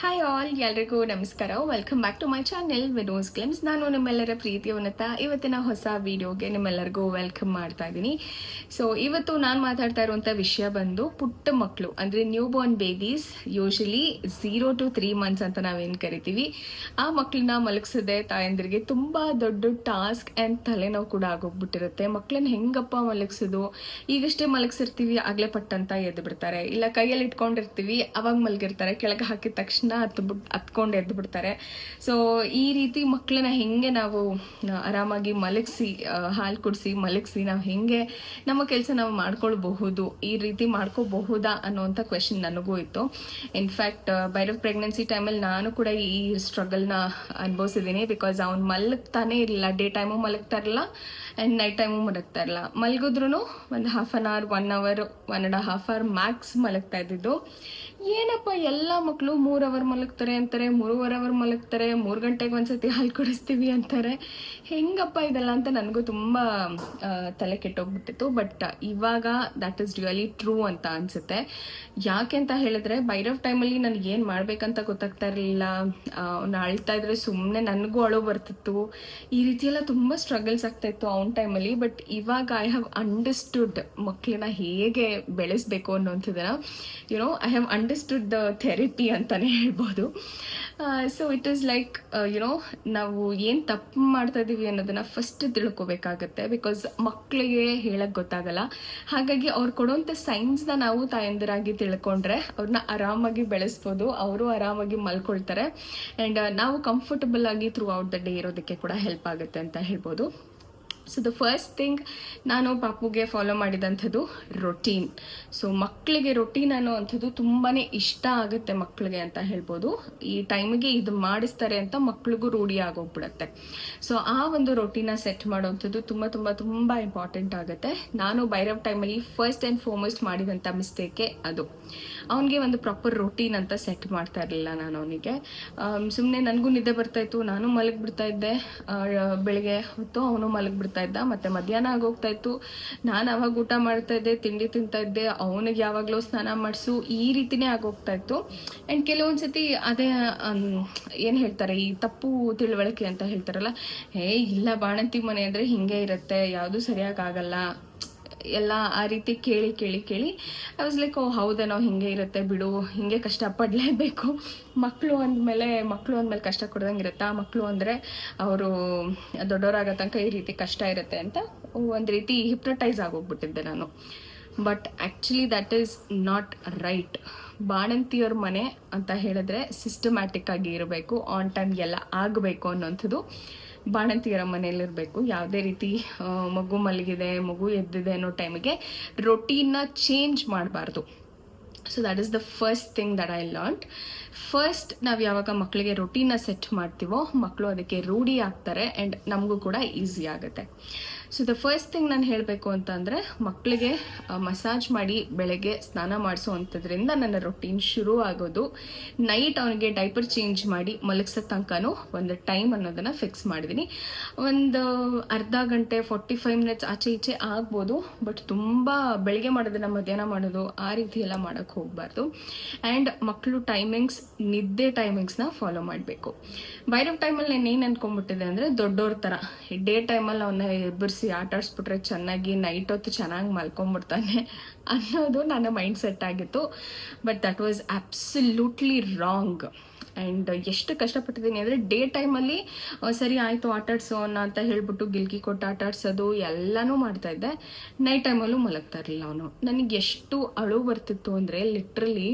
Hi all ಎಲ್ರಿಗೂ ನಮಸ್ಕಾರ. Welcome back to my channel Vino's glimpse ನಾನು ನಿಮ್ಮೆಲ್ಲರ ಪ್ರೀತಿಯ ಉನ್ನತ. ಇವತ್ತಿನ ಹೊಸ ವಿಡಿಯೋಗೆ ನಿಮ್ಮೆಲ್ಲರಿಗೂ ವೆಲ್ಕಮ್ ಮಾಡ್ತಾ ಇದ್ದೀನಿ. ಸೊ ಇವತ್ತು ನಾನು ಮಾತಾಡ್ತಾ ಇರುವಂಥ ವಿಷಯ ಬಂದು ಪುಟ್ಟ ಮಕ್ಕಳು ಅಂದರೆ new born babies usually zero to three months ಅಂತ ನಾವೇನು ಕರಿತೀವಿ. ಆ ಮಕ್ಕಳನ್ನ ಮಲಗಿಸದೆ ತಾಯಂದಿರಿಗೆ ತುಂಬ ದೊಡ್ಡ ಟಾಸ್ಕ್ ಆ್ಯಂಡ್ ತಲೆನೋವು ಕೂಡ ಆಗೋಗ್ಬಿಟ್ಟಿರುತ್ತೆ. ಮಕ್ಕಳನ್ನ ಹೆಂಗಪ್ಪ ಮಲಗಿಸೋದು? ಈಗಷ್ಟೇ ಮಲಗಿಸಿರ್ತೀವಿ, ಆಗಲೇ ಪಟ್ಟಂತ ಎದ್ದು ಬಿಡ್ತಾರೆ ಇಲ್ಲ ಕೈಯಲ್ಲಿ ಇಟ್ಕೊಂಡಿರ್ತೀವಿ ಅವಾಗ ಮಲಗಿರ್ತಾರೆ, ಕೆಳಗೆ ಹಾಕಿದ ತಕ್ಷಣ ಹತ್ತು ಬಿಟ್ ಹತ್ಕೊಂಡು ಎದ್ದು ಬಿಡ್ತಾರೆ. ಸೊ ಈ ರೀತಿ ಮಕ್ಕಳನ್ನ ಹೆಂಗೆ ನಾವು ಆರಾಮಾಗಿ ಮಲಗಿಸಿ ಹಾಲು ಕುಡಿಸಿ, ಮಲಗಿಸಿ, ನಾವು ಹೆಂಗೆ ನಮ್ಮ ಕೆಲಸ ನಾವು ಮಾಡ್ಕೊಳ್ಬಹುದು, ಈ ರೀತಿ ಮಾಡ್ಕೋಬಹುದಾ ಅನ್ನೋಂಥ ಕ್ವೆಶನ್ ನನಗೂ ಇತ್ತು. ಇನ್ಫ್ಯಾಕ್ಟ್ ಬೈರವ್ ಪ್ರೆಗ್ನೆನ್ಸಿ ಟೈಮಲ್ಲಿ ನಾನು ಕೂಡ ಈ ಸ್ಟ್ರಗಲ್ನ ಅನುಭವಿಸಿದ್ದೀನಿ ಬಿಕಾಸ್ ಅವ್ನು ಮಲಗ್ತಾನೆ ಇರಲಿಲ್ಲ ಡೇ ಟೈಮು ಮಲಗ್ತಾ ಇರಲಿಲ್ಲ ಆ್ಯಂಡ್ ನೈಟ್ ಟೈಮು ಮಲಗ್ತಾ ಇರಲಿಲ್ಲ. ಮಲಗಿದ್ರು ಒಂದು half an hour one hour one and half hour max ಮಲಗ್ತಾ ಇದ್ದಿದ್ದು. ಏನಪ್ಪ ಎಲ್ಲ ಮಕ್ಕಳು ಮೂರು ಅವರ್ ಮಲಗ್ತಾರೆ ಅಂತಾರೆ, ಮೂರುವರೆ ಅವರ್ ಮಲಗ್ತಾರೆ, ಮೂರು ಗಂಟೆಗೆ ಒಂದ್ಸತಿ ಹಾಲು ಕುಡಿಸ್ತೀವಿ ಅಂತಾರೆ. ಹೆಂಗಪ್ಪ ಇದೆಲ್ಲ ಅಂತ ನನಗೂ ತುಂಬ ತಲೆ ಕೆಟ್ಟೋಗ್ಬಿಟ್ಟಿತ್ತು. ಬಟ್ ಇವಾಗ ದಟ್ ಇಸ್ ರಿಯಲಿ ಟ್ರೂ ಅಂತ ಅನ್ಸುತ್ತೆ. ಯಾಕೆ ಅಂತ ಹೇಳಿದ್ರೆ ಬೈರಫ್ ಟೈಮಲ್ಲಿ ನನಗೆ ಏನು ಮಾಡ್ಬೇಕಂತ ಗೊತ್ತಾಗ್ತಾ ಇರಲಿಲ್ಲ. ಅವ್ನು ಅಳ್ತಾ ಇದ್ರೆ ಸುಮ್ಮನೆ ನನಗೂ ಅಳು ಬರ್ತಿತ್ತು. ಈ ರೀತಿಯೆಲ್ಲ ತುಂಬ ಸ್ಟ್ರಗಲ್ಸ್ ಆಗ್ತಾ ಇತ್ತು ಅವ್ನ ಟೈಮಲ್ಲಿ ಬಟ್ ಇವಾಗ ಐ ಹ್ಯಾವ್ ಅಂಡರ್ಸ್ಟುಡ್ ಮಕ್ಕಳನ್ನ ಹೇಗೆ ಬೆಳೆಸಬೇಕು ಅನ್ನೋಂಥದ್ದನ್ನ. You know I have understood the therapy ಅಂತಲೇ ಹೇಳ್ಬೋದು. So it is like you know ನಾವು ಏನು ತಪ್ಪು ಮಾಡ್ತಾ ಇದ್ದೀವಿ ಅನ್ನೋದನ್ನ ಫಸ್ಟ್ ತಿಳ್ಕೊಬೇಕಾಗತ್ತೆ ಬಿಕಾಸ್ ಮಕ್ಕಳಿಗೆ ಹೇಳಕ್ಕೆ ಗೊತ್ತಾಗಲ್ಲ. ಹಾಗಾಗಿ ಅವ್ರು ಕೊಡುವಂಥ ಸೈನ್ಸ್ನ ನಾವು ತಾಯಂದಿರಾಗಿ ತಿಳ್ಕೊಂಡ್ರೆ ಅವ್ರನ್ನ ಆರಾಮಾಗಿ ಬೆಳೆಸ್ಬೋದು, ಅವರು ಆರಾಮಾಗಿ ಮಲ್ಕೊಳ್ತಾರೆ. ಆ್ಯಂಡ್ ನಾವು ಕಂಫರ್ಟಬಲ್ ಆಗಿ ಥ್ರೂ ಔಟ್ ದ ಡೇ ಇರೋದಕ್ಕೆ ಕೂಡ ಹೆಲ್ಪ್ ಆಗುತ್ತೆ ಅಂತ ಹೇಳ್ಬೋದು. ಸೊ ದ ಫಸ್ಟ್ ಥಿಂಗ್ ನಾನು ಪಾಪುಗೆ ಫಾಲೋ ಮಾಡಿದಂಥದ್ದು ರೊಟೀನ್ ಸೊ ಮಕ್ಕಳಿಗೆ ರೊಟೀನ್ ಅನ್ನೋ ಅಂಥದ್ದು ತುಂಬಾ ಇಷ್ಟ ಆಗುತ್ತೆ ಮಕ್ಕಳಿಗೆ ಅಂತ ಹೇಳ್ಬೋದು. ಈ ಟೈಮಿಗೆ ಇದು ಮಾಡಿಸ್ತಾರೆ ಅಂತ ಮಕ್ಳಿಗೂ ರೂಢಿ ಆಗೋಗ್ಬಿಡುತ್ತೆ. ಸೊ ಆ ಒಂದು ರೊಟೀನ ಸೆಟ್ ಮಾಡೋವಂಥದ್ದು ತುಂಬ ತುಂಬ ತುಂಬ ಇಂಪಾರ್ಟೆಂಟ್ ಆಗುತ್ತೆ. ನಾನು ಬೈರವ್ ಟೈಮಲ್ಲಿ ಫಸ್ಟ್ ಆ್ಯಂಡ್ ಫಾರ್ಮೋಸ್ಟ್ ಮಾಡಿದಂಥ ಮಿಸ್ಟೇಕೆ ಅದು. ಅವನಿಗೆ ಒಂದು ಪ್ರಾಪರ್ ರೊಟೀನ್ ಅಂತ ಸೆಟ್ ಮಾಡ್ತಾ ಇರಲಿಲ್ಲ ನಾನು ಅವನಿಗೆ. ಸುಮ್ಮನೆ ನನಗೂ ನಿದ್ದೆ ಬರ್ತಾಯಿತ್ತು ನಾನು ಮಲಗಿಬಿಡ್ತಾ ಇದ್ದೆ. ಬೆಳಗ್ಗೆ ಬೆಳಿಗ್ಗೆ ಹೊತ್ತು ಅವನು ಮಲಗಿಬಿಡ್ತಾ ಇದ್ದ, ಮತ್ತೆ ಮಧ್ಯಾಹ್ನ ಆಗೋಗ್ತಾ ಇತ್ತು. ನಾನು ಅವಾಗ ಊಟ ಮಾಡ್ತಾ ಇದ್ದೆ, ತಿಂಡಿ ತಿಂತಾ ಇದ್ದೆ. ಅವನಿಗೆ ಯಾವಾಗಲೂ ಸ್ನಾನ ಮಾಡಿಸು, ಈ ರೀತಿನೇ ಆಗೋಗ್ತಾ ಇತ್ತು. ಆ್ಯಂಡ್ ಕೆಲವೊಂದ್ಸತಿ ಅದೇ ಏನು ಹೇಳ್ತಾರೆ, ಈ ತಪ್ಪು ತಿಳುವಳಿಕೆ ಅಂತ ಹೇಳ್ತಾರಲ್ಲ, ಹೇ, ಇಲ್ಲ ಬಾಣಂತಿ ಮನೆ ಅಂದರೆ ಹಿಂಗೆ ಇರುತ್ತೆ, ಯಾವುದು ಸರಿಯಾಗಿ ಆಗಲ್ಲ. ಎಲ್ಲ ಆ ರೀತಿ ಕೇಳಿ ಕೇಳಿ ಕೇಳಿ. ಐ ವಾಸ್ ಲೈಕ್ ಓ ಹೌದೇನೋ ಹಿಂಗೆ ಇರುತ್ತೆ ಬಿಡು. ಹಿಂಗೆ ಕಷ್ಟಪಡಲೇಬೇಕು. ಮಕ್ಕಳು ಅಂದಮೇಲೆ ಮಕ್ಕಳು ಅಂದಮೇಲೆ ಕಷ್ಟ ಕೊಡ್ದಂಗೆ ಇರುತ್ತಾ. ಮಕ್ಕಳು ಅಂದರೆ ಅವರು ದೊಡ್ಡವರಾಗೋ ತನಕ ಈ ರೀತಿ ಕಷ್ಟ ಇರುತ್ತೆ ಅಂತ ಒಂದು ರೀತಿ ಹಿಪ್ನಟೈಸ್ ಆಗೋಗ್ಬಿಟ್ಟಿದ್ದೆ ನಾನು. But actually that is not right ಬಾಣಂತಿಯವ್ರ ಮನೆ ಅಂತ ಹೇಳಿದ್ರೆ ಸಿಸ್ಟಮ್ಯಾಟಿಕ್ ಆಗಿ ಇರಬೇಕು ಆನ್ ಟೈಮ್ ಎಲ್ಲ ಆಗಬೇಕು ಅನ್ನೋಂಥದ್ದು. ಬಾಣಂತಿಯರ ಮನೆಯಲ್ಲಿರಬೇಕು. ಯಾವುದೇ ರೀತಿ ಮಗು ಮಲಗಿದೆ ಮಗು ಎದ್ದಿದೆ ಅನ್ನೋ ಟೈಮಿಗೆ ರೊಟೀನ್ನ ಚೇಂಜ್ ಮಾಡಬಾರ್ದು. So that is the first thing that I learn first ನಾವು ಯಾವಾಗ ಮಕ್ಕಳಿಗೆ ರೊಟೀನ ಸೆಟ್ ಮಾಡ್ತೀವೋ ಮಕ್ಕಳು ಅದಕ್ಕೆ ರೂಢಿ ಆಗ್ತಾರೆ ಆ್ಯಂಡ್ ನಮಗೂ ಕೂಡ ಈಸಿ ಆಗುತ್ತೆ. ಸೊ ದ ಫಸ್ಟ್ ಥಿಂಗ್ ನಾನು ಹೇಳಬೇಕು ಅಂತಂದರೆ ಮಕ್ಕಳಿಗೆ ಮಸಾಜ್ ಮಾಡಿ ಬೆಳಗ್ಗೆ ಸ್ನಾನ ಮಾಡಿಸೋವಂಥದ್ರಿಂದ ನನ್ನ ರೊಟೀನ್ ಶುರು ಆಗೋದು. ನೈಟ್ ಅವನಿಗೆ ಡೈಪರ್ ಚೇಂಜ್ ಮಾಡಿ ಮಲಗಿಸೋ ತನಕನೂ ಒಂದು ಟೈಮ್ ಅನ್ನೋದನ್ನು ಫಿಕ್ಸ್ ಮಾಡಿದ್ದೀನಿ ಒಂದು ಅರ್ಧ ಗಂಟೆ ಫೋರ್ಟಿ ಫೈವ್ ಮಿನಿಟ್ಸ್ ಆಚೆ ಈಚೆ ಆಗ್ಬೋದು ಬಟ್ ತುಂಬ ಬೆಳಗ್ಗೆ ಮಾಡೋದನ್ನು ಮಧ್ಯಾಹ್ನ ಮಾಡೋದು, ಆ ರೀತಿ ಎಲ್ಲ ಮಾಡೋಕ್ಕೆ ಹೋಗಬಾರ್ದು. ಆ್ಯಂಡ್ ಮಕ್ಕಳು ಟೈಮಿಂಗ್ಸ್ ನಿದ್ದೆ ಟೈಮಿಂಗ್ಸ್ನ ಫಾಲೋ ಮಾಡಬೇಕು. ಬೈರವ್ ಟೈಮಲ್ಲಿ ನಾನು ಏನು ಅನ್ಕೊಂಡ್ಬಿಟ್ಟಿದೆ ಅಂದರೆ ದೊಡ್ಡವ್ರ ಥರ ಡೇ ಟೈಮಲ್ಲಿ ಅವನ್ನ ಎಬ್ಬರಿಸಿ ಆಟ ಆಡಿಸ್ಬಿಟ್ರೆ ಚೆನ್ನಾಗಿ ನೈಟ್ ಹೊತ್ತು ಚೆನ್ನಾಗಿ ಮಲ್ಕೊಂಡ್ಬಿಡ್ತಾನೆ ಅನ್ನೋದು ನನ್ನ ಮೈಂಡ್ ಸೆಟ್ ಆಗಿತ್ತು. But that was absolutely wrong and ಎಷ್ಟು ಕಷ್ಟಪಟ್ಟಿದ್ದೀನಿ ಅಂದರೆ ಡೇ ಟೈಮಲ್ಲಿ ಸರಿ ಆಯಿತು ಆಟಾಡ್ಸೋಣ ಅಂತ ಹೇಳ್ಬಿಟ್ಟು ಗಿಲ್ಕಿ ಕೊಟ್ಟು ಆಟಾಡ್ಸೋದು ಎಲ್ಲನೂ ಮಾಡ್ತಾ ಇದ್ದೆ. ನೈಟ್ ಟೈಮಲ್ಲೂ ಮಲಗ್ತಾ ಇರಲಿಲ್ಲ ಅವನು. ನನಗೆ ಎಷ್ಟು ಅಳು ಬರ್ತಿತ್ತು ಅಂದರೆ ಲಿಟ್ರಲಿ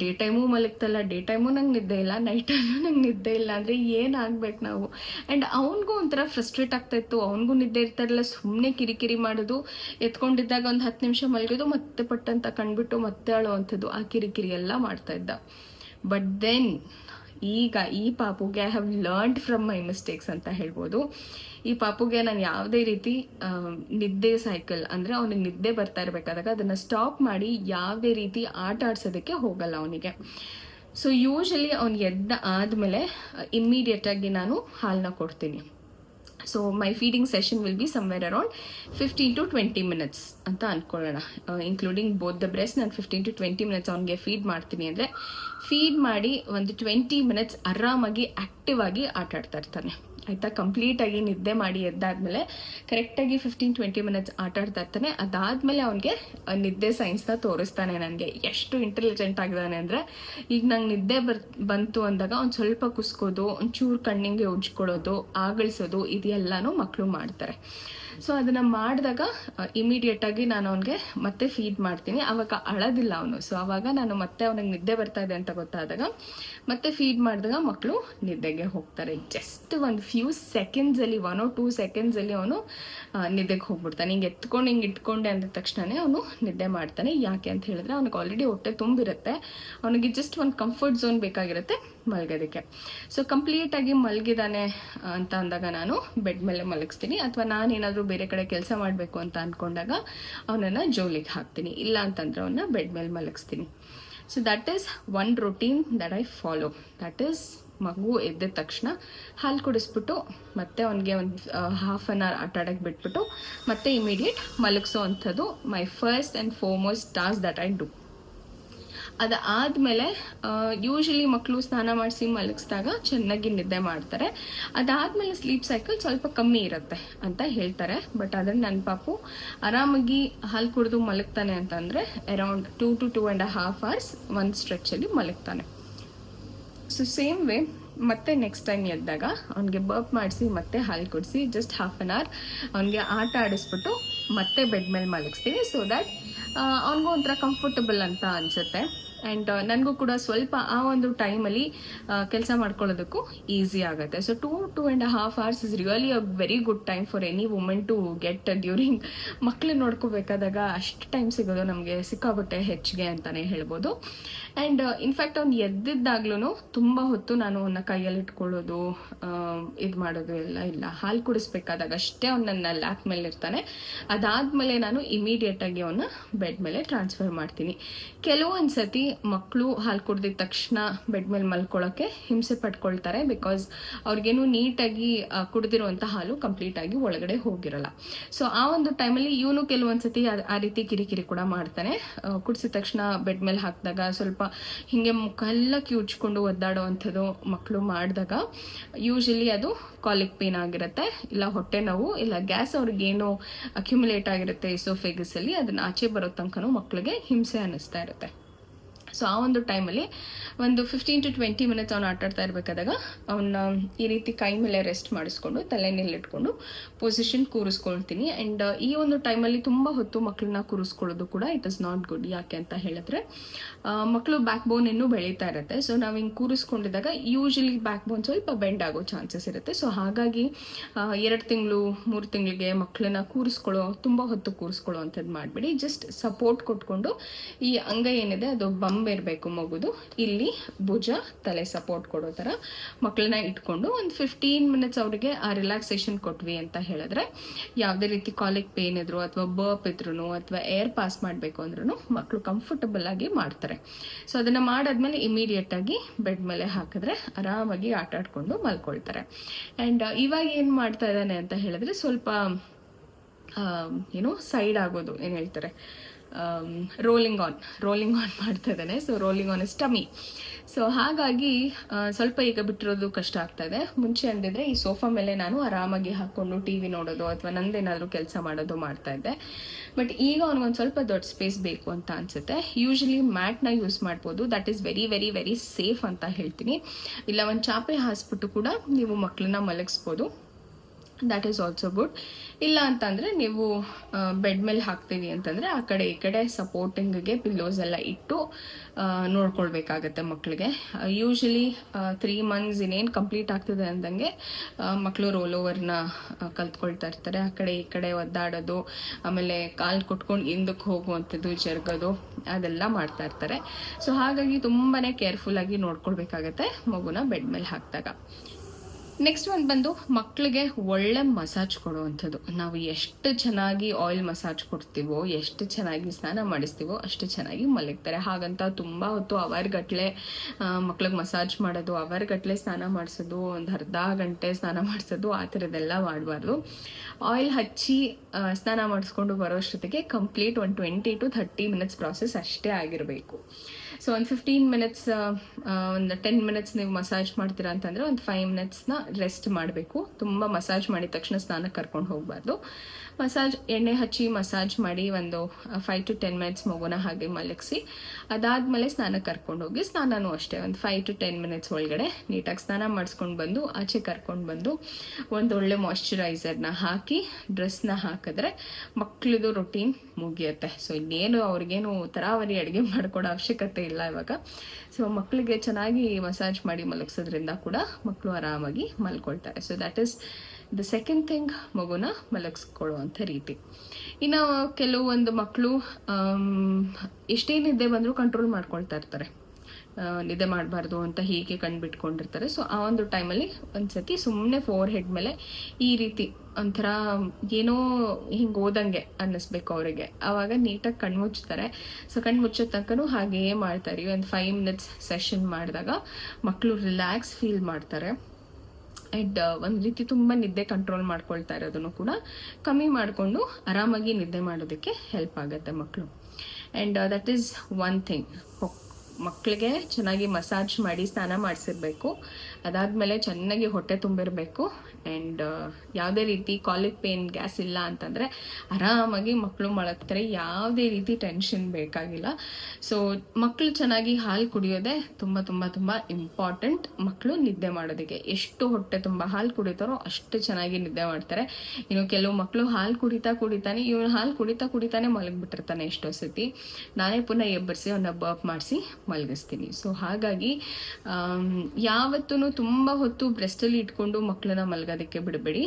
ಡೇ ಟೈಮು ಮಲಗ್ತಲ್ಲ ಡೇ ಟೈಮು ನಂಗೆ ನಿದ್ದೆ ಇಲ್ಲ ನೈಟ್ ಟೈಮು ನಂಗೆ ನಿದ್ದೆ ಇಲ್ಲ ಅಂದರೆ ಏನಾಗ್ಬೇಕು ನಾವು? ಆ್ಯಂಡ್ ಅವನಿಗೂ ಒಂಥರ ಫ್ರಸ್ಟ್ರೇಟ್ ಆಗ್ತಾಯಿತ್ತು ಅವನಿಗೂ ನಿದ್ದೆ ಇರ್ತಾ ಸುಮ್ಮನೆ ಕಿರಿಕಿರಿ ಮಾಡೋದು, ಎತ್ಕೊಂಡಿದ್ದಾಗ ಒಂದು ಹತ್ತು ನಿಮಿಷ ಮಲಗೋದು ಮತ್ತೆ ಪಟ್ಟಂತ ಕಂಡುಬಿಟ್ಟು ಮತ್ತೆ ಅಳುವಂಥದ್ದು, ಆ ಕಿರಿಕಿರಿ ಎಲ್ಲ ಮಾಡ್ತಾ ಇದ್ದ. ಬಟ್ ದೆನ್ ಈಗ ಈ ಪಾಪುಗೆ I have learned from my mistakes ಅಂತ ಹೇಳ್ಬೋದು. ಈ ಪಾಪುಗೆ ನಾನು ಯಾವುದೇ ರೀತಿ ನಿದ್ದೆ ಸೈಕಲ್ ಅಂದರೆ ಅವನಿಗೆ ನಿದ್ದೆ ಬರ್ತಾ ಇರಬೇಕಾದಾಗ ಅದನ್ನು ಸ್ಟಾಪ್ ಮಾಡಿ ಯಾವುದೇ ರೀತಿ ಆಟ ಆಡ್ಸೋದಕ್ಕೆ ಹೋಗಲ್ಲ ಅವನಿಗೆ. ಸೊ ಯೂಶಲಿ ಅವ್ನು ಎದ್ದ ಆದಮೇಲೆ ಇಮ್ಮಿಡಿಯೇಟಾಗಿ ನಾನು ಹಾಲನ್ನ ಕೊಡ್ತೀನಿ. So my feeding session will be somewhere around fifteen to twenty minutes ಅಂತ ಅಂದ್ಕೊಳ್ಳೋಣ ಇನ್ಕ್ಲೂಡಿಂಗ್ ಬೋತ್ ದ ಬ್ರೆಸ್ಟ್ ನಾನು ಫಿಫ್ಟೀನ್ ಟು ಟ್ವೆಂಟಿ ಮಿನಿಟ್ಸ್ ಅವ್ನಿಗೆ ಫೀಡ್ ಮಾಡ್ತೀನಿ ಅಂದರೆ ಫೀಡ್ ಮಾಡಿ ಒಂದು ಟ್ವೆಂಟಿ ಮಿನಿಟ್ಸ್ ಆರಾಮಾಗಿ ಆ್ಯಕ್ಟಿವ್ ಆಗಿ ಆಟ ಆಡ್ತಾ ಇರ್ತಾನೆ. ಆಯಿತಾ? ಕಂಪ್ಲೀಟಾಗಿ ನಿದ್ದೆ ಮಾಡಿ ಎದ್ದಾದ್ಮೇಲೆ ಕರೆಕ್ಟಾಗಿ ಫಿಫ್ಟೀನ್ ಟ್ವೆಂಟಿ ಮಿನಿಟ್ಸ್ ಆಟ ಆಡ್ತಾ ಇರ್ತಾನೆ. ಅದಾದಮೇಲೆ ಅವನಿಗೆ ನಿದ್ದೆ ಸೈನ್ಸ್ನ ತೋರಿಸ್ತಾನೆ ನನಗೆ. ಎಷ್ಟು ಇಂಟೆಲಿಜೆಂಟ್ ಆಗಿದ್ದಾನೆ ಅಂದರೆ, ಈಗ ನಂಗೆ ನಿದ್ದೆ ಬರ್, ಬಂತು ಅಂದಾಗ ಒಂದು ಸ್ವಲ್ಪ ಕುಸ್ಕೋದು, ಒಂಚೂರು ಕಣ್ಣಿಗೆ ಉಜ್ಕೊಳ್ಳೋದು ಆಗಳಿಸೋದು ಇದೆಲ್ಲನೂ ಮಕ್ಕಳು ಮಾಡ್ತಾರೆ. ಸೊ ಅದನ್ನು ಮಾಡಿದಾಗ ಇಮಿಡಿಯೇಟಾಗಿ ನಾನು ಅವನಿಗೆ ಮತ್ತೆ ಫೀಡ್ ಮಾಡ್ತೀನಿ. ಆವಾಗ ಅಳೋದಿಲ್ಲ ಅವನು. ಸೊ ಆವಾಗ ನಾನು ಮತ್ತೆ ಅವನಿಗೆ ನಿದ್ದೆ ಬರ್ತಾ ಇದೆ ಅಂತ ಗೊತ್ತಾದಾಗ, ಮತ್ತೆ ಫೀಡ್ ಮಾಡಿದಾಗ ಮಕ್ಕಳು ನಿದ್ದೆಗೆ ಹೋಗ್ತಾರೆ. ಜಸ್ಟ್ ಒಂದು ಫ್ಯೂ ಸೆಕೆಂಡ್ಸಲ್ಲಿ ಒನ್ ಓ ಟೂ ಸೆಕೆಂಡ್ಸಲ್ಲಿ ಅವನು ನಿದ್ದೆಗೆ ಹೋಗ್ಬಿಡ್ತಾನೆ. ಹಿಂಗೆ ಎತ್ಕೊಂಡು, ಹಿಂಗೆ ಇಟ್ಕೊಂಡೆ ಅಂದ ತಕ್ಷಣವೇ ಅವನು ನಿದ್ದೆ ಮಾಡ್ತಾನೆ. ಯಾಕೆ ಅಂತ ಹೇಳಿದ್ರೆ, ಅವನಿಗೆ ಆಲ್ರೆಡಿ ಹೊಟ್ಟೆ ತುಂಬಿರುತ್ತೆ. ಅವನಿಗೆ ಜಸ್ಟ್ ಒಂದು ಕಂಫರ್ಟ್ ಝೋನ್ ಬೇಕಾಗಿರುತ್ತೆ. ಮಲಗೋದಕ್ಕೆ. ಸೊ ಕಂಪ್ಲೀಟಾಗಿ ಮಲಗಿದಾನೆ ಅಂತ ಅಂದಾಗ ನಾನು ಬೆಡ್ ಮೇಲೆ ಮಲಗಿಸ್ತೀನಿ. ಅಥವಾ ನಾನು ಏನಾದರೂ ಬೇರೆ ಕಡೆ ಕೆಲಸ ಮಾಡಬೇಕು ಅಂತ ಅಂದ್ಕೊಂಡಾಗ ಅವನನ್ನು ಜೋಲಿಗೆ ಹಾಕ್ತೀನಿ. ಇಲ್ಲ ಅಂತಂದ್ರೆ ಅವನ್ನ ಬೆಡ್ ಮೇಲೆ ಮಲಗಿಸ್ತೀನಿ. So that is one routine that I follow that is ಮಗು ಎದ್ದ ತಕ್ಷಣ ಹಾಲು ಕುಡಿಸ್ಬಿಟ್ಟು ಮತ್ತೆ ಅವನಿಗೆ ಒಂದು ಹಾಫ್ ಆನ್ ಅವರ್ ಆಟ ಆಡೋಕ್ಕೆ ಬಿಟ್ಬಿಟ್ಟು ಮತ್ತೆ ಇಮಿಡಿಯೇಟ್ ಮಲಗಿಸೋ ಅಂಥದ್ದು my first and foremost task that I do ಅದಾದಮೇಲೆ ಯೂಶಲಿ ಮಕ್ಕಳು ಸ್ನಾನ ಮಾಡಿಸಿ ಮಲಗಿಸಿದಾಗ ಚೆನ್ನಾಗಿ ನಿದ್ದೆ ಮಾಡ್ತಾರೆ. ಅದಾದಮೇಲೆ ಸ್ಲೀಪ್ ಸೈಕಲ್ ಸ್ವಲ್ಪ ಕಮ್ಮಿ ಇರುತ್ತೆ ಅಂತ ಹೇಳ್ತಾರೆ. ಬಟ್ ಅದನ್ನು ನನ್ನ ಪಾಪು ಆರಾಮಾಗಿ ಹಾಲು ಕುಡಿದು ಮಲಗ್ತಾನೆ ಅಂತಂದರೆ around two to two and half hours ಒಂದು ಸ್ಟ್ರೆಚ್ಚಲ್ಲಿ ಮಲಗ್ತಾನೆ. ಸೊ ಸೇಮ್ ವೇ ಮತ್ತೆ ನೆಕ್ಸ್ಟ್ ಟೈಮ್ ಎದ್ದಾಗ ಅವನಿಗೆ ಬರ್ಪ್ ಮಾಡಿಸಿ ಮತ್ತೆ ಹಾಲು ಕುಡಿಸಿ ಜಸ್ಟ್ ಹಾಫ್ ಆನ್ ಅವರ್ ಅವನಿಗೆ ಆಟ ಆಡಿಸ್ಬಿಟ್ಟು ಮತ್ತೆ ಬೆಡ್ ಮೇಲೆ ಮಲಗಿಸ್ತೀನಿ ಸೊ ದ್ಯಾಟ್ ಅವ್ನಿಗೂ ಒಂಥರ ಕಂಫರ್ಟಬಲ್ ಅಂತ ಅನಿಸುತ್ತೆ. ಆ್ಯಂಡ್ ನನಗೂ ಕೂಡ ಸ್ವಲ್ಪ ಆ ಒಂದು ಟೈಮಲ್ಲಿ ಕೆಲಸ ಮಾಡ್ಕೊಳ್ಳೋದಕ್ಕೂ ಈಸಿ ಆಗುತ್ತೆ. So two two and half hours is really a very good time for any women to get during ಮಕ್ಕಳು ನೋಡ್ಕೋಬೇಕಾದಾಗ ಅಷ್ಟು ಟೈಮ್ ಸಿಗೋದು ನಮಗೆ ಸಿಕ್ಕಾಗುತ್ತೆ ಹೆಚ್ಚಿಗೆ ಅಂತಲೇ ಹೇಳ್ಬೋದು. ಆ್ಯಂಡ್ ಇನ್ಫ್ಯಾಕ್ಟ್ ಅವ್ನು ಎದ್ದಿದ್ದಾಗ್ಲೂ ತುಂಬ ಹೊತ್ತು ನಾನು ಅವನ್ನ ಕೈಯಲ್ಲಿ ಇಟ್ಕೊಳ್ಳೋದು ಇದು ಮಾಡೋದು ಎಲ್ಲ ಇಲ್ಲ. ಹಾಲು ಕುಡಿಸ್ಬೇಕಾದಾಗ ಅಷ್ಟೇ ಅವ್ನು ನನ್ನ ಲ್ಯಾಪ್ ಮೇಲೆ ಇರ್ತಾನೆ. ಅದಾದಮೇಲೆ ನಾನು ಇಮಿಡಿಯೇಟಾಗಿ ಅವನ್ನ ಬೆಡ್ ಮೇಲೆ ಟ್ರಾನ್ಸ್ಫರ್ ಮಾಡ್ತೀನಿ. ಕೆಲವೊಂದು ಸತಿ ಮಕ್ಕಳು ಹಾಲು ಕುಡ್ದಿದ ತಕ್ಷಣ ಬೆಡ್ ಮೇಲೆ ಮಲ್ಕೊಳ್ಳೋಕ್ಕೆ ಹಿಂಸೆ ಪಟ್ಕೊಳ್ತಾರೆ ಬಿಕಾಸ್ ಅವ್ರಿಗೇನು ನೀಟಾಗಿ ಕುಡ್ದಿರುವಂಥ ಹಾಲು ಕಂಪ್ಲೀಟಾಗಿ ಒಳಗಡೆ ಹೋಗಿರಲ್ಲ. ಸೊ ಆ ಒಂದು ಟೈಮಲ್ಲಿ ಇವನು ಕೆಲವೊಂದು ಸತಿ ಆ ರೀತಿ ಕಿರಿಕಿರಿ ಕೂಡ ಮಾಡ್ತಾನೆ. ಕುಡಿಸಿದ ತಕ್ಷಣ ಬೆಡ್ ಮೇಲೆ ಹಾಕಿದಾಗ ಸ್ವಲ್ಪ ಹಿಂಗೆ ಮುಖ ಎಲ್ಲ ಒದ್ದಾಡುವಂಥದ್ದು ಮಕ್ಕಳು ಮಾಡಿದಾಗ ಯೂಶಲಿ ಅದು ಕಾಲಿಕ್ ಪೇನ್ ಆಗಿರುತ್ತೆ, ಇಲ್ಲ ಹೊಟ್ಟೆ ನೋವು, ಇಲ್ಲ ಗ್ಯಾಸ್ ಅವ್ರಿಗೇನು ಅಕ್ಯುಮುಲೇಟ್ ಆಗಿರುತ್ತೆ ಇಸೋಫೆಗಸಲ್ಲಿ ಅದನ್ನ ಆಚೆ ಬರೋ ತನಕನೂ ಮಕ್ಕಳಿಗೆ ಹಿಂಸೆ ಅನ್ನಿಸ್ತಾ ಇರುತ್ತೆ. ಸೊ ಆ ಒಂದು ಟೈಮಲ್ಲಿ ಒಂದು ಫಿಫ್ಟೀನ್ ಟು ಟ್ವೆಂಟಿ ಮಿನಿಟ್ಸ್ ಅವ್ನು ಆಟಾಡ್ತಾ ಇರಬೇಕಾದಾಗ ಅವನ್ನ ಈ ರೀತಿ ಕೈ ಮೇಲೆ ರೆಸ್ಟ್ ಮಾಡಿಸ್ಕೊಂಡು ತಲೆ ಇಟ್ಕೊಂಡು ಪೊಸಿಷನ್ ಕೂರಿಸ್ಕೊಳ್ತೀನಿ. ಆ್ಯಂಡ್ ಈ ಒಂದು ಟೈಮಲ್ಲಿ ತುಂಬ ಹೊತ್ತು ಮಕ್ಕಳನ್ನ ಕೂರಿಸ್ಕೊಳ್ಳೋದು ಕೂಡ ಇಟ್ ಇಸ್ ನಾಟ್ ಗುಡ್ ಯಾಕೆ ಅಂತ ಹೇಳಿದ್ರೆ ಮಕ್ಕಳು ಬ್ಯಾಕ್ ಬೋನ್ ಇನ್ನೂ ಬೆಳೀತಾ ಇರುತ್ತೆ. ಸೊ ನಾವು ಹಿಂಗೆ ಕೂರಿಸ್ಕೊಂಡಿದ್ದಾಗ ಯೂಶಲಿ ಬ್ಯಾಕ್ ಬೋನ್ ಸ್ವಲ್ಪ ಬೆಂಡ್ ಆಗೋ ಚಾನ್ಸಸ್ ಇರುತ್ತೆ. ಸೊ ಹಾಗಾಗಿ ಎರಡು ತಿಂಗಳು, ಮೂರು ತಿಂಗಳಿಗೆ ಮಕ್ಕಳನ್ನ ಕೂರಿಸ್ಕೊಳ್ಳೋ, ತುಂಬ ಹೊತ್ತು ಕೂರಿಸ್ಕೊಳ್ಳೋ ಅಂಥದ್ದು ಮಾಡಬೇಡಿ. ಜಸ್ಟ್ ಸಪೋರ್ಟ್ ಕೊಟ್ಕೊಂಡು ಈ ಅಂಗ ಏನಿದೆ ಅದು ಬಂಬ್ ಇರಬೇಕು ಮಗುದು. ಇಲ್ಲಿ ಭುಜ ತಲೆ ಸಪೋರ್ಟ್ ಕೊಡೋ ಥರ ಮಕ್ಕಳನ್ನ ಇಟ್ಕೊಂಡು ಒಂದು ಫಿಫ್ಟೀನ್ ಮಿನಿಟ್ಸ್ ಅವರಿಗೆ ಆ ರಿಲ್ಯಾಕ್ಸೇಷನ್ ಕೊಟ್ವಿ ಅಂತ ಹೇಳಿದ್ರೆ ಯಾವುದೇ ರೀತಿ ಕಾಲಿಗೆ ಪೇನ್ ಇದ್ರು ಅಥವಾ ಬರ್ಪ್ ಇದ್ರು ಅಥವಾ ಏರ್ ಪಾಸ್ ಮಾಡಬೇಕು ಅಂದ್ರೂ ಮಕ್ಕಳು ಕಂಫರ್ಟಬಲ್ ಆಗಿ ಮಾಡ್ತಾರೆ. ಸೊ ಅದನ್ನು ಮಾಡಾದ್ಮೇಲೆ ಇಮಿಡಿಯೇಟ್ ಆಗಿ ಬೆಡ್ ಮೇಲೆ ಹಾಕಿದ್ರೆ ಆರಾಮಾಗಿ ಆಟ ಆಡ್ಕೊಂಡು ಮಲ್ಕೊಳ್ತಾರೆ. ಆ್ಯಂಡ್ ಇವಾಗ ಏನು ಮಾಡ್ತಾ ಇದ್ದಾನೆ ಅಂತ ಹೇಳಿದ್ರೆ ಸ್ವಲ್ಪ ಏನು ಸೈಡ್ ಆಗೋದು, ಏನು ಹೇಳ್ತಾರೆ? ರೋಲಿಂಗ್ ಆನ್ ರೋಲಿಂಗ್ ಆನ್ ಮಾಡ್ತಾ ಇದ್ದಾನೆ. So rolling on is tummy so ಹಾಗಾಗಿ ಸ್ವಲ್ಪ ಈಗ ಬಿಟ್ಟಿರೋದು ಕಷ್ಟ ಆಗ್ತಾ ಇದೆ. ಮುಂಚೆ ಅಂದಿದ್ರೆ ಈ ಸೋಫಾ ಮೇಲೆ ನಾನು ಆರಾಮಾಗಿ ಹಾಕ್ಕೊಂಡು ಟಿ ವಿ ನೋಡೋದು ಅಥವಾ ನಂದೇನಾದರೂ ಕೆಲಸ ಮಾಡೋದು ಮಾಡ್ತಾ ಇದ್ದೆ. ಬಟ್ ಈಗ ಅವ್ನಿಗೊಂದು ಸ್ವಲ್ಪ ದೊಡ್ಡ ಸ್ಪೇಸ್ ಬೇಕು ಅಂತ ಅನ್ಸುತ್ತೆ. ಯೂಶಲಿ ಮ್ಯಾಟ್ನ ಯೂಸ್ ಮಾಡ್ಬೋದು. That is very very very safe ಅಂತ ಹೇಳ್ತೀನಿ. ಇಲ್ಲ, ಒಂದು ಚಾಪೆ ಹಾಸ್ಬಿಟ್ಟು ಕೂಡ ನೀವು ಮಕ್ಕಳನ್ನ ಮಲಗಿಸ್ಬೋದು. ದ್ಯಾಟ್ ಈಸ್ ಆಲ್ಸೋ ಗುಡ್ ಇಲ್ಲ ಅಂತಂದರೆ ನೀವು ಬೆಡ್ ಮೇಲೆ ಹಾಕ್ತೀವಿ ಅಂತಂದರೆ ಆ ಕಡೆ ಈ ಕಡೆ ಸಪೋರ್ಟಿಂಗ್ಗೆ ಪಿಲ್ಲೋಸ್ ಎಲ್ಲ ಇಟ್ಟು ನೋಡ್ಕೊಳ್ಬೇಕಾಗತ್ತೆ ಮಕ್ಕಳಿಗೆ ಯೂಶಲಿ ತ್ರೀ ಮಂತ್ಸ್ ಇನ್ನೇನು ಕಂಪ್ಲೀಟ್ ಆಗ್ತಿದೆ ಅಂದಂಗೆ ಮಕ್ಕಳು ರೋಲ್ ಓವರ್ನ ಕಲ್ತ್ಕೊಳ್ತಾ ಇರ್ತಾರೆ. ಆ ಕಡೆ ಈ ಕಡೆ ಒದ್ದಾಡೋದು, ಆಮೇಲೆ ಕಾಲು ಕುಟ್ಕೊಂಡು ಹಿಂದಕ್ಕೆ ಹೋಗುವಂಥದ್ದು, ಜರುಗೋದು, ಅದೆಲ್ಲ ಮಾಡ್ತಾ ಇರ್ತಾರೆ. ಸೊ ಹಾಗಾಗಿ ತುಂಬಾ ಕೇರ್ಫುಲ್ಲಾಗಿ ನೋಡ್ಕೊಳ್ಬೇಕಾಗತ್ತೆ ಮಗುನ ಬೆಡ್ ಮೇಲೆ ಹಾಕಿದಾಗ. ನೆಕ್ಸ್ಟ್ ಒಂದು ಬಂದು ಮಕ್ಕಳಿಗೆ ಒಳ್ಳೆ ಮಸಾಜ್ ಕೊಡುವಂಥದ್ದು. ನಾವು ಎಷ್ಟು ಚೆನ್ನಾಗಿ ಆಯಿಲ್ ಮಸಾಜ್ ಕೊಡ್ತೀವೋ, ಎಷ್ಟು ಚೆನ್ನಾಗಿ ಸ್ನಾನ ಮಾಡಿಸ್ತೀವೋ, ಅಷ್ಟು ಚೆನ್ನಾಗಿ ಮಲಗ್ತಾರೆ. ಹಾಗಂತ ತುಂಬ ಹೊತ್ತು ಅವರ್ಗಟ್ಲೆ ಮಕ್ಳಿಗೆ ಮಸಾಜ್ ಮಾಡೋದು, ಅವರ್ಗಟ್ಲೆ ಸ್ನಾನ ಮಾಡಿಸೋದು, ಒಂದು ಅರ್ಧ ಗಂಟೆ ಸ್ನಾನ ಮಾಡಿಸೋದು, ಆ ಥರದ್ದೆಲ್ಲ ಮಾಡಬಾರ್ದು. ಆಯಿಲ್ ಹಚ್ಚಿ ಸ್ನಾನ ಮಾಡಿಸ್ಕೊಂಡು ಬರೋಷ್ಟೊತ್ತಿಗೆ ಕಂಪ್ಲೀಟ್ ಒಂದು twenty to thirty minutes process ಅಷ್ಟೇ ಆಗಿರಬೇಕು. ಸೊ ಒಂದು ಫಿಫ್ಟೀನ್ ಮಿನಿಟ್ಸ್ ಒಂದು ಟೆನ್ ಮಿನಿಟ್ಸ್ ನೀವು ಮಸಾಜ್ ಮಾಡ್ತೀರಾ ಅಂತಂದರೆ, ಒಂದು ಫೈವ್ ಮಿನಿಟ್ಸ್ನ ರೆಸ್ಟ್ ಮಾಡಬೇಕು. ತುಂಬ ಮಸಾಜ್ ಮಾಡಿದ ತಕ್ಷಣ ಸ್ನಾನಕ್ಕೆ ಕರ್ಕೊಂಡು ಹೋಗಬಾರ್ದು. ಮಸಾಜ್, ಎಣ್ಣೆ ಹಚ್ಚಿ ಮಸಾಜ್ ಮಾಡಿ ಒಂದು ಫೈವ್ ಟು ಟೆನ್ ಮಿನಿಟ್ಸ್ ಮಗುನ ಹಾಗೆ ಮಲಗಿಸಿ. ಅದಾದಮೇಲೆ ಸ್ನಾನ ಕರ್ಕೊಂಡು ಹೋಗಿ ಸ್ನಾನನೂ ಅಷ್ಟೇ. ಒಂದು ಫೈವ್ ಟು ಟೆನ್ ಮಿನಿಟ್ಸ್ ಒಳಗಡೆ ನೀಟಾಗಿ ಸ್ನಾನ ಮಾಡಿಸ್ಕೊಂಡು ಬಂದು, ಆಚೆ ಕರ್ಕೊಂಡು ಬಂದು ಒಂದು ಒಳ್ಳೆ ಮಾಯ್ಶ್ಚರೈಸರ್ನ ಹಾಕಿ ಡ್ರೆಸ್ನ ಹಾಕಿದ್ರೆ ಮಕ್ಕಳದು ರೊಟೀನ್ ಮುಗಿಯುತ್ತೆ. ಸೊ ಇನ್ನೇನು ಅವ್ರಿಗೇನು ತರಾವರಿ ಅಡುಗೆ ಮಾಡ್ಕೊಡೋ ಅವಶ್ಯಕತೆ ಇಲ್ಲ ಇವಾಗ. ಸೊ ಮಕ್ಕಳಿಗೆ ಚೆನ್ನಾಗಿ ಮಸಾಜ್ ಮಾಡಿ ಮಲಗಿಸೋದ್ರಿಂದ ಕೂಡ ಮಕ್ಕಳು ಆರಾಮಾಗಿ ಮಲ್ಕೊಳ್ತಾರೆ. So that is the second thing ಮಗುನ ಮಲಗಿಸ್ಕೊಳ್ಳುವಂಥ ರೀತಿ. ಇನ್ನು ಕೆಲವೊಂದು ಮಕ್ಕಳು ಎಷ್ಟೇ ನಿದ್ದೆ ಬಂದರೂ ಕಂಟ್ರೋಲ್ ಮಾಡ್ಕೊಳ್ತಾ ಇರ್ತಾರೆ. ನಿದ್ದೆ ಮಾಡಬಾರ್ದು ಅಂತ ಹೀಗೆ ಕಂಡುಬಿಟ್ಕೊಂಡಿರ್ತಾರೆ. ಸೊ ಆ ಒಂದು ಟೈಮಲ್ಲಿ ಒಂದ್ಸತಿ ಸುಮ್ಮನೆ ಫೋರ್ ಹೆಡ್ ಮೇಲೆ ಈ ರೀತಿ ಒಂಥರ ಏನೋ ಹಿಂಗೆ ಓದಂಗೆ ಅನ್ನಿಸ್ಬೇಕು ಅವರಿಗೆ. ಆವಾಗ ನೀಟಾಗಿ ಕಣ್ಣು ಮುಚ್ತಾರೆ ಸೊ ಕಣ್ಣು ಮುಚ್ಚೋ ತನಕನೂ ಹಾಗೆಯೇ ಮಾಡ್ತಾರೆ ಒಂದು ಫೈವ್ ಮಿನಿಟ್ಸ್ ಸೆಷನ್ ಮಾಡಿದಾಗ ಮಕ್ಕಳು ರಿಲ್ಯಾಕ್ಸ್ ಫೀಲ್ ಮಾಡ್ತಾರೆ. ಆ್ಯಂಡ್ ಒಂದು ರೀತಿ ತುಂಬ ನಿದ್ದೆ ಕಂಟ್ರೋಲ್ ಮಾಡ್ಕೊಳ್ತಾ ಇರೋದನ್ನು ಕೂಡ ಕಮ್ಮಿ ಮಾಡಿಕೊಂಡು ಆರಾಮಾಗಿ ನಿದ್ದೆ ಮಾಡೋದಕ್ಕೆ ಹೆಲ್ಪ್ ಆಗುತ್ತೆ ಮಕ್ಕಳು and that is one thing ಮಕ್ಕಳಿಗೆ ಚೆನ್ನಾಗಿ ಮಸಾಜ್ ಮಾಡಿ ಸ್ನಾನ ಮಾಡಿಸಿರ್ಬೇಕು. ಅದಾದಮೇಲೆ ಚೆನ್ನಾಗಿ ಹೊಟ್ಟೆ ತುಂಬಿರಬೇಕು. ಆ್ಯಂಡ್ ಯಾವುದೇ ರೀತಿ ಕಾಲಿಕ್ ಪೇನ್ ಗ್ಯಾಸ್ ಇಲ್ಲ ಅಂತಂದರೆ ಆರಾಮಾಗಿ ಮಕ್ಕಳು ಮಲಗ್ತಾರೆ. ಯಾವುದೇ ರೀತಿ ಟೆನ್ಷನ್ ಬೇಕಾಗಿಲ್ಲ. ಸೊ ಮಕ್ಕಳು ಚೆನ್ನಾಗಿ ಹಾಲು ಕುಡಿಯೋದೆ ತುಂಬ ತುಂಬ ತುಂಬ ಇಂಪಾರ್ಟೆಂಟ್ ಮಕ್ಕಳು ನಿದ್ದೆ ಮಾಡೋದಕ್ಕೆ ಎಷ್ಟು ಹೊಟ್ಟೆ ತುಂಬ ಹಾಲು ಕುಡಿತಾರೋ ಅಷ್ಟು ಚೆನ್ನಾಗಿ ನಿದ್ದೆ ಮಾಡ್ತಾರೆ. ಇನ್ನು ಕೆಲವು ಮಕ್ಕಳು ಹಾಲು ಕುಡಿತಾ, ಕುಡಿತಾನೆ ಇವನು ಹಾಲು ಕುಡಿತಾ, ಕುಡಿತಾನೆ ಮಲಗಿಬಿಟ್ಟಿರ್ತಾನೆ ಎಷ್ಟೋ ಸತಿ. ನಾನೇ ಪುನಃ ಎಬ್ಬರಿಸಿ ಅವನ್ನ ಬರ್ಪ್ ಮಾಡಿಸಿ ಮಲಗಿಸ್ತೀನಿ. ಸೊ ಹಾಗಾಗಿ ಯಾವತ್ತೂ ತುಂಬ ಹೊತ್ತು ಬ್ರೆಸ್ಟಲ್ಲಿ ಇಟ್ಕೊಂಡು ಮಕ್ಕಳನ್ನ ಮಲಗೋದಕ್ಕೆ ಬಿಡಬೇಡಿ.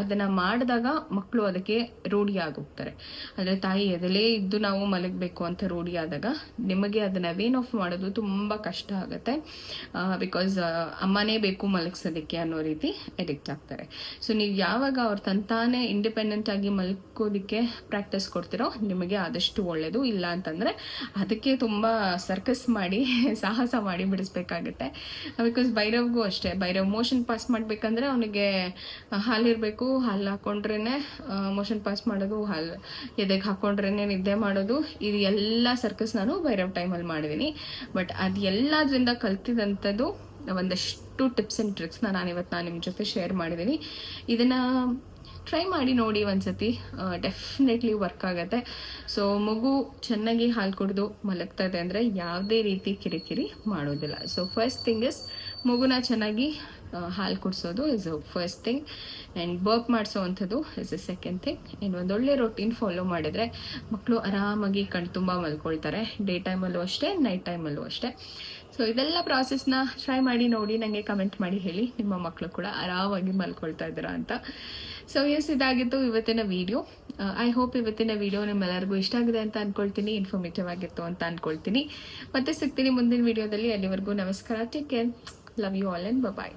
ಅದನ್ನು ಮಾಡಿದಾಗ ಮಕ್ಕಳು ಅದಕ್ಕೆ ರೂಢಿ ಆಗೋಗ್ತಾರೆ. ಅಂದರೆ ತಾಯಿ ಎದಲೇ ಇದ್ದು ನಾವು ಮಲಗಬೇಕು ಅಂತ ರೂಢಿಯಾದಾಗ ನಿಮಗೆ ಅದನ್ನು ವೇನ್ ಆಫ್ ಮಾಡೋದು ತುಂಬ ಕಷ್ಟ ಆಗುತ್ತೆ. ಬಿಕಾಸ್ ಅಮ್ಮನೇ ಬೇಕು ಮಲಗಿಸೋದಕ್ಕೆ ಅನ್ನೋ ರೀತಿ ಎಡಿಕ್ಟ್ ಆಗ್ತಾರೆ. ಸೊ ನೀವು ಯಾವಾಗ ಅವ್ರು ತಂತಾನೇ ಇಂಡಿಪೆಂಡೆಂಟ್ ಆಗಿ ಮಲ್ಕೋದಕ್ಕೆ ಪ್ರಾಕ್ಟೀಸ್ ಕೊಡ್ತಿರೋ, ನಿಮಗೆ ಆದಷ್ಟು ಒಳ್ಳೆಯದು ಇಲ್ಲ ಅಂತಂದರೆ ಅದಕ್ಕೆ ತುಂಬ ಸರ್ಕಸ್ ಮಾಡಿ, ಸಾಹಸ ಮಾಡಿ ಬಿಡಿಸ್ಬೇಕಾಗುತ್ತೆ. ಬಿಕಾಸ್ ಭೈರವ್ಗೂ ಅಷ್ಟೇ. ಭೈರವ್ ಮೋಷನ್ ಪಾಸ್ ಮಾಡಬೇಕಂದ್ರೆ ಅವನಿಗೆ ಹಾಲಿರಬೇಕು ಹಾಲು ಹಾಕ್ಕೊಂಡ್ರೇ ಮೋಷನ್ ಪಾಸ್ ಮಾಡೋದು, ಹಾಲು ಎದೆಗೆ ಹಾಕೊಂಡ್ರೇ ನಿದ್ದೆ ಮಾಡೋದು. ಇದು ಎಲ್ಲ ಸರ್ಕಸ್ ನಾನು ಭೈರವ್ ಟೈಮಲ್ಲಿ ಮಾಡಿದ್ದೀನಿ ಬಟ್ ಅದು ಎಲ್ಲದರಿಂದ ಕಲ್ತಿದಂಥದ್ದು ಒಂದಷ್ಟು ಟಿಪ್ಸ್ ಆ್ಯಂಡ್ ಟ್ರಿಕ್ಸ್ನ ನಾನು ಇವತ್ತು ನಾನು ನಿಮ್ಮ ಜೊತೆ ಶೇರ್ ಮಾಡಿದ್ದೀನಿ ಇದನ್ನು ಟ್ರೈ ಮಾಡಿ ನೋಡಿ ಒಂದ್ಸತಿ. ಡೆಫಿನೆಟ್ಲಿ ವರ್ಕ್ ಆಗುತ್ತೆ. ಸೊ ಮಗು ಚೆನ್ನಾಗಿ ಹಾಲು ಕುಡಿದು ಮಲಗ್ತಾ ಇದೆ ಅಂದರೆ ಯಾವುದೇ ರೀತಿ ಕಿರಿಕಿರಿ ಮಾಡೋದಿಲ್ಲ. ಸೊ ಫಸ್ಟ್ ಥಿಂಗ್ ಇಸ್ ಮಗುನ ಚೆನ್ನಾಗಿ ಹಾಲು ಕುಡಿಸೋದು is first thing and burp ಮಾಡಿಸೋವಂಥದ್ದು is a second thing ಇನ್ನು ಒಂದೊಳ್ಳೆ ರೊಟೀನ್ ಫಾಲೋ ಮಾಡಿದರೆ ಮಕ್ಕಳು ಆರಾಮಾಗಿ ಕಣ್ತುಂಬ ಮಲ್ಕೊಳ್ತಾರೆ. ಡೇ ಟೈಮಲ್ಲೂ ಅಷ್ಟೇ ನೈಟ್ ಟೈಮಲ್ಲೂ ಅಷ್ಟೇ. ಸೊ ಇದೆಲ್ಲ ಪ್ರಾಸೆಸ್ನ ಟ್ರೈ ಮಾಡಿ ನೋಡಿ ನನಗೆ ಕಮೆಂಟ್ ಮಾಡಿ ಹೇಳಿ. ನಿಮ್ಮ ಮಕ್ಕಳು ಕೂಡ ಆರಾಮಾಗಿ ಮಲ್ಕೊಳ್ತಾ ಇದ್ದೀರಾ ಅಂತ. ಸೊ ಎಸ್ ಇದಾಗಿತ್ತು ಇವತ್ತಿನ ವಿಡಿಯೋ ಐ ಹೋಪ್ ಇವತ್ತಿನ ವಿಡಿಯೋ ನಿಮ್ಮೆಲ್ಲರಿಗೂ ಇಷ್ಟ ಆಗಿದೆ ಅಂತ ಅಂದ್ಕೊಳ್ತೀನಿ ಇನ್ಫಾರ್ಮೇಟಿವ್ ಆಗಿತ್ತು ಅಂತ ಅಂದ್ಕೊಳ್ತೀನಿ ಮತ್ತೆ ಸಿಗ್ತೀನಿ ಮುಂದಿನ ವಿಡಿಯೋದಲ್ಲಿ ಅಲ್ಲಿವರೆಗೂ ನಮಸ್ಕಾರ. Take care love you all and bye